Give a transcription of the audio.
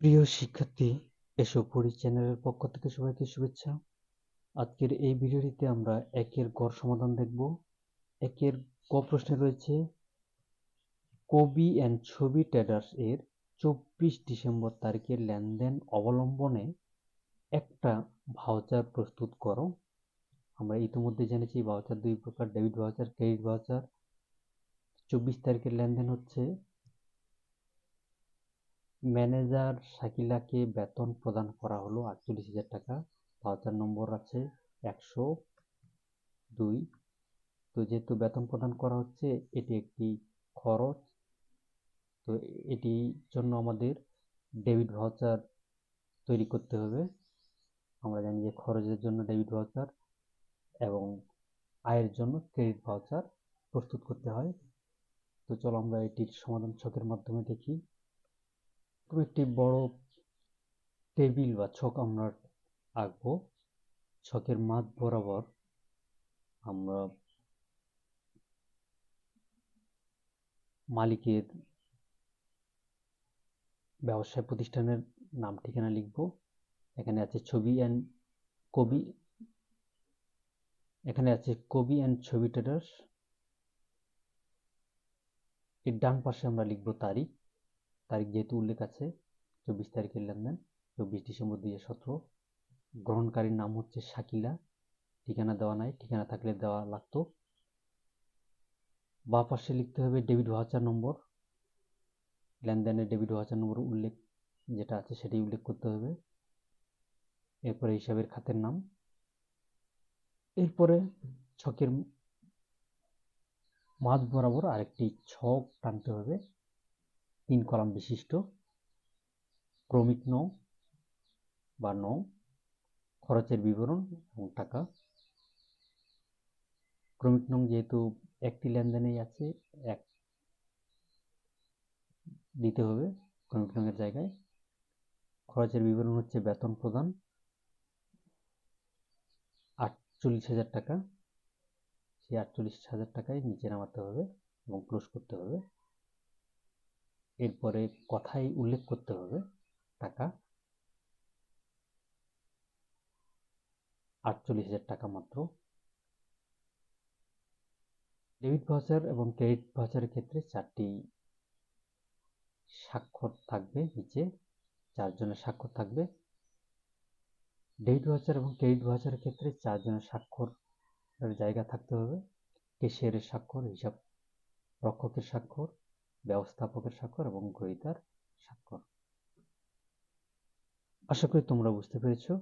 প্রিয় শিক্ষার্থী, এসো পড়ি চ্যানেলের পক্ষ থেকে সবাইকে শুভেচ্ছা। আজকের এই ভিডিওটিতে আমরা একের গড় সমাধান দেখব। একের ক প্রশ্নে রয়েছে, কবি অ্যান্ড ছবি ট্রেডার্স এর চব্বিশ ডিসেম্বর তারিখের লেনদেন অবলম্বনে একটা ভাউচার প্রস্তুত করো। আমরা ইতিমধ্যে জেনেছি ভাউচার দুই প্রকার ডেবিট ভাউচার ক্রেডিট ভাউচার চব্বিশ তারিখের লেনদেন হচ্ছে ম্যানেজার শাকিলাকে বেতন প্রদান করা হলো আটচল্লিশ হাজার টাকা। ভাউচার নম্বর আছে একশো দুই। তো যেহেতু বেতন প্রদান করা হচ্ছে, এটি একটি খরচ। তো এটির জন্য আমাদের ডেবিট ভাউচার তৈরি করতে হবে। আমরা জানি যে খরচের জন্য ডেবিট ভাউচার এবং আয়ের জন্য ক্রেডিট ভাউচার প্রস্তুত করতে হয়। তো চলো আমরা এটির সমাধান ছকের মাধ্যমে দেখি। খুব একটি বড় টেবিল বা ছক আমরা আঁকবো ছকের মাঝ বরাবর আমরা মালিকের ব্যবসায় প্রতিষ্ঠানের নাম ঠিকানা লিখব। এখানে আছে ছবি অ্যান্ড কবি, এখানে আছে কবি অ্যান্ড ছবি ট্রেডার্স। এর ডান পাশে আমরা লিখব তারিখ। তারিখ যেহেতু উল্লেখ আছে, চব্বিশ তারিখের লেনদেন, চব্বিশ ডিসেম্বর দুই হাজার সতেরো। গ্রহণকারীর নাম হচ্ছে শাকিলা। ঠিকানা দেওয়া নাই, ঠিকানা থাকলে দেওয়া লাগতো। বা পাশে লিখতে হবে ডেবিট ভাউচার নম্বর। লেনদেনের ডেবিট ভাউচার নম্বর উল্লেখ যেটা আছে সেটি উল্লেখ করতে হবে। এরপরে হিসাবের খাতের নাম। এরপরে ছকের মাঝ বরাবর আরেকটি ছক টানতে হবে। তিন কলাম বিশিষ্ট। ক্রমিক নং বা নং, খরচের বিবরণ এবং টাকা। ক্রমিক নং যেহেতু একটি লেনদেনেই আছে, এক দিতে হবে ক্রমিক নংয়ের জায়গায়। খরচের বিবরণ হচ্ছে বেতন প্রদান। আটচল্লিশ হাজার টাকা। সেই আটচল্লিশ হাজার টাকায় নিচে নামাতে হবে এবং ক্লোজ করতে হবে। এরপরে কথাই উল্লেখ করতে হবে টাকা। আটচল্লিশ হাজার টাকা মাত্র। ডেবিট ভাউচার এবং ক্রেডিট ভাউচারের ক্ষেত্রে চারটি স্বাক্ষর থাকবে নিচে, চারজনের স্বাক্ষর থাকবে। ডেবিট ভাউচার এবং ক্রেডিট ভাউচারের ক্ষেত্রে চারজনের স্বাক্ষরের জায়গা থাকতে হবে। কেশিয়ারের স্বাক্ষর, হিসাব রক্ষকের স্বাক্ষর ব্যবস্থাপকের স্বাক্ষর এবং গ্রহীতার স্বাক্ষর। আশা করি তোমরা বুঝতে পেরেছ।